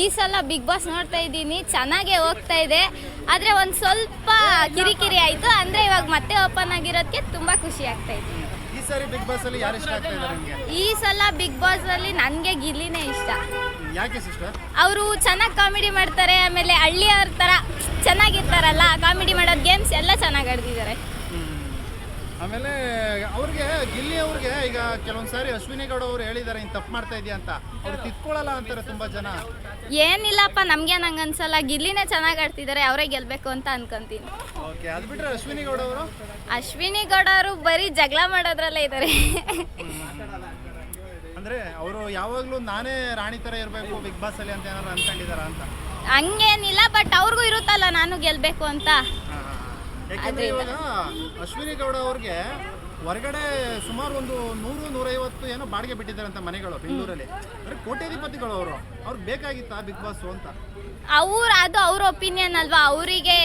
ಈ ಸಲ big boss ನೋಡ್ತಾ ಇದ್ದೀನಿ. ಚೆನ್ನಾಗೇ ಹೋಗ್ತಾ ಇದೆ. ಆದರೆ ಒಂದು ಸ್ವಲ್ಪ ಕಿರಿಕಿರಿ ಆಯಿತು. ಅಂದರೆ ಇವಾಗ ಮತ್ತೆ ಓಪನ್ ಆಗಿರೋದಕ್ಕೆ ತುಂಬ ಖುಷಿ ಆಗ್ತಾ ಇದೆ. ಈ ಸಾರಿ ಬಿಗ್ ಬಾಸ್ ಅಲ್ಲಿ ಯಾರು ಇಷ್ಟ ಆಗ್ತಾ ಇದ್ದಾರೆ ನಿಮಗೆ? ಈ ಸಲ ಬಿಗ್ ಬಾಸಲ್ಲಿ ನನಗೆ ಗಿಲ್ಲಿನೇ ಇಷ್ಟ. ಯಾಕೆ ಸಿಸ್ಟರ್? ಅವರು ಚೆನ್ನಾಗಿ ಕಾಮಿಡಿ ಮಾಡ್ತಾರೆ ಆಮೇಲೆ ಹಳ್ಳಿಯವ್ರ ಥರ ಚೆನ್ನಾಗಿರ್ತಾರಲ್ಲ ಕಾಮಿಡಿ ಮಾಡೋದು ಗೇಮ್ಸ್ ಎಲ್ಲ ಚೆನ್ನಾಗಿ ಆಡ್ತಿದ್ದಾರೆ. ಆಮೇಲೆ ಅವ್ರಿಗೆ ಗಿಲ್ಲಿ ಅವ್ರಿಗೆ ಈಗ ಕೆಲವೊಂದು ಸಾರಿ ಅಶ್ವಿನಿ ಗೌಡ ಅವರು ಹೇಳಿದ್ದಾರೆ ಇನ್ ತಪ್ಪು ಮಾಡ್ತಾ ಇದೆಯಾ ಅಂತ. ಅವ್ರು ತಿದ್ಕೊಳ್ಳಲ್ಲ ಅಂತಾರೆ ತುಂಬಾ ಜನ. ಏನಿಲ್ಲಪ್ಪ ನಮಗೆ ನಂಗೆ ಅನ್ಸಲ್ಲ. ಗಿಲ್ಲಿನೇ ಚೆನ್ನಾಗಿ ಆಡ್ತಿದ್ದಾರೆ ಅವರೇ ಗೆಲ್ಲಬೇಕು ಅಂತ ಅನ್ಕೊಂತೀನಿ. ಓಕೆ ಅದು ಬಿಟ್ರೆ ಅಶ್ವಿನಿ ಗೌಡ ಅವರು? ಅಶ್ವಿನಿ ಗೌಡ ಅವರು ಬರೀ ಜಗಳ ಮಾಡೋದ್ರಲ್ಲೇ ಇದ್ದಾರೆ ಅಂದ್ರೆ ಅವರು ಯಾವಾಗ್ಲೂ ನಾನೇ ರಾಣಿ ತರ ಇರಬೇಕು ಬಿಗ್ ಬಾಸ್ ಅಲ್ಲಿ ಅಂತ ಏನಾದ್ರು ಅನ್ಕೊಂಡಿದಾರ ಅಂತ? ಹಂಗೇನಿಲ್ಲ ಬಟ್ ಅವ್ರಿಗೂ ಇರುತ್ತಲ್ಲ ನಾನು ಗೆಲ್ಲಬೇಕು ಅಂತ. ಯಾಕಂದ್ರೆ ಇವಾಗ ಅಶ್ವಿನಿ ಗೌಡ ಅವ್ರಿಗೆ ಹೊರಗಡೆ ಸುಮಾರು ಒಂದು ನೂರು ನೂರೈವತ್ತು ಏನೋ ಬಾಡಿಗೆ ಬಿಟ್ಟಿದ್ದಾರಂತ ಮನೆಗಳು ಬೆಂಗಳೂರಲ್ಲಿ. ಅಂದ್ರೆ ಕೋಟ್ಯಾಧಿಪತಿಗಳು ಅವರು. ಅವ್ರಿಗೆ ಬೇಕಾಗಿತ್ತಾ ಬಿಗ್ ಬಾಸ್ ಅಂತ? ಅವ್ರ ಅದು ಅವ್ರ ಒಪಿನಿಯನ್ ಅಲ್ವಾ? ಅವರಿಗೆ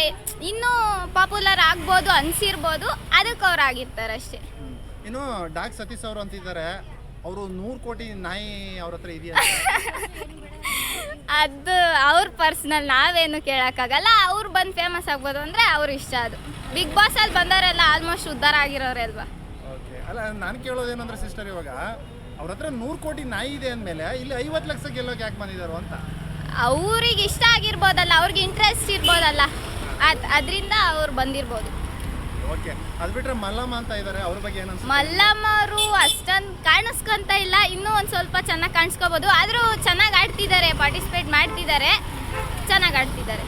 ಇನ್ನೂ ಪಾಪ್ಯುಲರ್ ಆಗ್ಬೋದು ಅನ್ಸಿರ್ಬೋದು ಅದಕ್ಕೆ ಅವ್ರು ಆಗಿರ್ತಾರೆ ಅಷ್ಟೇ. ಇನ್ನು ಡಾಕ್ ಸತೀಶ್ ಅವರು ಅಂತಿದ್ದಾರೆ. ಅವರು ನೂರು ಕೋಟಿ ನಾಯಿ ಅವ್ರ ಹತ್ರ ಇದೆಯಾ? ಅದು ಅವ್ರ ಪರ್ಸ್ನಲ್ ನಾವೇನು ಕೇಳಕ್ಕಾಗಲ್ಲ. ಅವ್ರು ಬಂದು ಫೇಮಸ್ ಆಗ್ಬೋದು ಅಂದರೆ ಅವ್ರ ಇಷ್ಟ ಅದು. ಬಿಗ್ ಬಾಸಲ್ಲಿ ಬಂದವರೆಲ್ಲ ಆಲ್ಮೋಸ್ಟ್ ಉದ್ಧಾರ ಆಗಿರೋರೆ ಅಲ್ವಾ? ಓಕೆ ಅಲ್ಲ ನಾನು ಕೇಳೋದು ಕೇಳೋದೇನಂದ್ರೆ ಸಿಸ್ಟರ್ ಇವಾಗ ಅವ್ರ ಹತ್ರ ನೂರು ಕೋಟಿ ನಾಯಿ ಇದೆ ಅಂದಮೇಲೆ ಇಲ್ಲಿ ಐವತ್ತು ಲಕ್ಷ ಗೆಲ್ಲೋಕೆ ಯಾಕೆ ಬಂದಿದ್ದಾರೆ ಅಂತ? ಅವ್ರಿಗೆ ಇಷ್ಟ ಆಗಿರ್ಬೋದಲ್ಲ ಅವ್ರಿಗೆ ಇಂಟ್ರೆಸ್ಟ್ ಇರ್ಬೋದಲ್ಲ. ಅದ್ ಅದರಿಂದ ಅವ್ರು ಬಂದಿರ್ಬೋದು. ಓಕೆ ಅದು ಬಿಟ್ರೆ ಮಲ್ಲಮ್ಮ ಅಂತ ಇದ್ದಾರೆ ಅವ್ರ ಬಗ್ಗೆ ಏನು ಅನ್ಸುತ್ತೆ? ಮಲ್ಲಮ್ಮ ಅವರು ಅಷ್ಟೊಂದು ಕಾಣಿಸ್ಕೊಂತ ಇಲ್ಲ ಇನ್ನೂ ಒಂದು ಸ್ವಲ್ಪ ಚೆನ್ನಾಗಿ ಕಾಣಿಸ್ಕೋಬೋದು. ಆದರೂ ಚೆನ್ನಾಗಿ ಆಡ್ತಿದ್ದಾರೆ ಪಾರ್ಟಿಸಿಪೇಟ್ ಮಾಡ್ತಿದ್ದಾರೆ. ಚೆನ್ನಾಗಿ ಆಡ್ತಿದ್ದಾರೆ.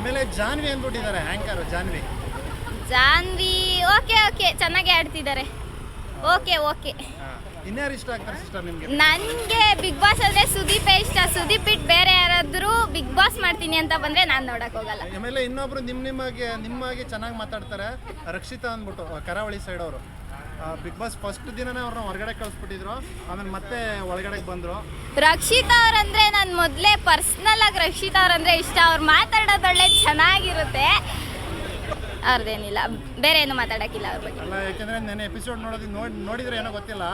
ಆಮೇಲೆ Janhvi ಅಂದ್ಬಿಟ್ಟಿದ್ದಾರೆ anchor Janvi. Janvi okay okay. ಚೆನ್ನಾಗಿ ಆಡ್ತಿದ್ದಾರೆ. Okay okay. ಇನ್ಯಾರು ಇಷ್ಟ ಆಗ್ತಾರೆ ಸಿಸ್ಟರ್ ನಿಮಗೆ? ನನಗೆ ಬಿಗ್ ಬಾಸ್ ಅಂದ್ರೆ ಸುದೀಪೇ ಇಷ್ಟ. ಸುದೀಪ್ ಬಿಟ್ಟು ಬೇರೆ ಯಾರಾದರೂ ಬಿಗ್ ಬಾಸ್ ಮಾಡ್ತೀನಿ ಅಂತ ಬಂದ್ರೆ ನಾನು ನೋಡಕ್ಕೆ ಹೋಗಲ್ಲ. ಆಮೇಲೆ ಇನ್ನೊಬ್ರು ನಿಮ್ಮ ನಿಮಗೆ ನಿಮ್ಮಾಗೆ ಚೆನ್ನಾಗಿ ಮಾತಾಡ್ತಾರೆ ರಕ್ಷಿತಾ ಅಂದ್ಬಿಟ್ಟು ಕರಾವಳಿ ಸೈಡ್ ಅವರು. ಬಿಗ್ ಬಾಸ್ ಫಸ್ಟ್ ದಿನನೇ ಅವ್ರನ್ನ ಹೊರಗಡೆ ಕಳಿಸ್ಬಿಟ್ಟಿದ್ರು. ಆಮೇಲೆ ಮತ್ತೆ ಒಳಗಡೆ ಬಂದ್ರು. ರಕ್ಷಿತಾ ಅವ್ರಂದ್ರೆ ನಾನು ಮೊದಲೇ ಪರ್ಸ್ನಲ್ ಆಗಿ ರಕ್ಷಿತಾ ಅವ್ರಂದ್ರೆ ಇಷ್ಟ. ಅವ್ರು ಮಾತಾಡೋದು ಒಳ್ಳೆ ಚೆನ್ನಾಗಿರುತ್ತೆ. ಅವ್ರದ್ದೇನಿಲ್ಲ ಬೇರೆ ಏನು ಮಾತಾಡಕ್ಕಿಲ್ಲ ಅವ್ರ ಬಗ್ಗೆ. ಅಲ್ಲ ಯಾಕೆಂದ್ರೆ ನೆನೆ ಎಪಿಸೋಡ್ ನೋಡೋದು ನೋಡಿ ನೋಡಿದ್ರೆ ಏನೋ ಗೊತ್ತಿಲ್ಲ.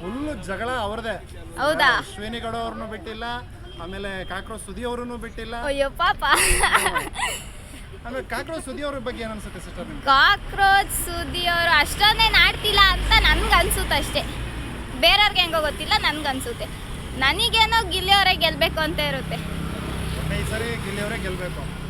ಫುಲ್ ಜಗಳ ಅವ್ರದೇ. ಹೌದಾ? ಅಶ್ವಿನಿ ಗೌಡ ಅವ್ರನ್ನೂ ಬಿಟ್ಟಿಲ್ಲ. ಆಮೇಲೆ ಕಾಕ್ರೋ ಸುದಿ ಅವ್ರನ್ನೂ ಬಿಟ್ಟಿಲ್ಲ. ಅಯ್ಯೋ ಪಾಪ. ಆಮೇಲೆ ಕಾಕ್ರೋಚ್ ಸುದಿ ಅವ್ರ ಬಗ್ಗೆ ಏನನ್ಸುತ್ತೆ ಅನ್ಸುತ್ತೆ ಸಿಸ್ಟರ್ ಕಾಕ್ರೋಚ್ ಸುದ್ದಿ ಅವರು ಅಂತ ನನ್ಗೆ ಅನ್ಸುತ್ತೆ ಅಷ್ಟೇ ಬೇರೆಯವ್ರಿಗೆ ಹೆಂಗೋ ಗೊತ್ತಿಲ್ಲ ನನ್ಗೆ ಅನ್ಸುತ್ತೆ. ನನಗೇನೋ ಗಿಲ್ಲಿಯವರೇ ಗೆಲ್ಲಬೇಕು ಅಂತ ಇರುತ್ತೆ. ಗೆಲ್ಲಬೇಕು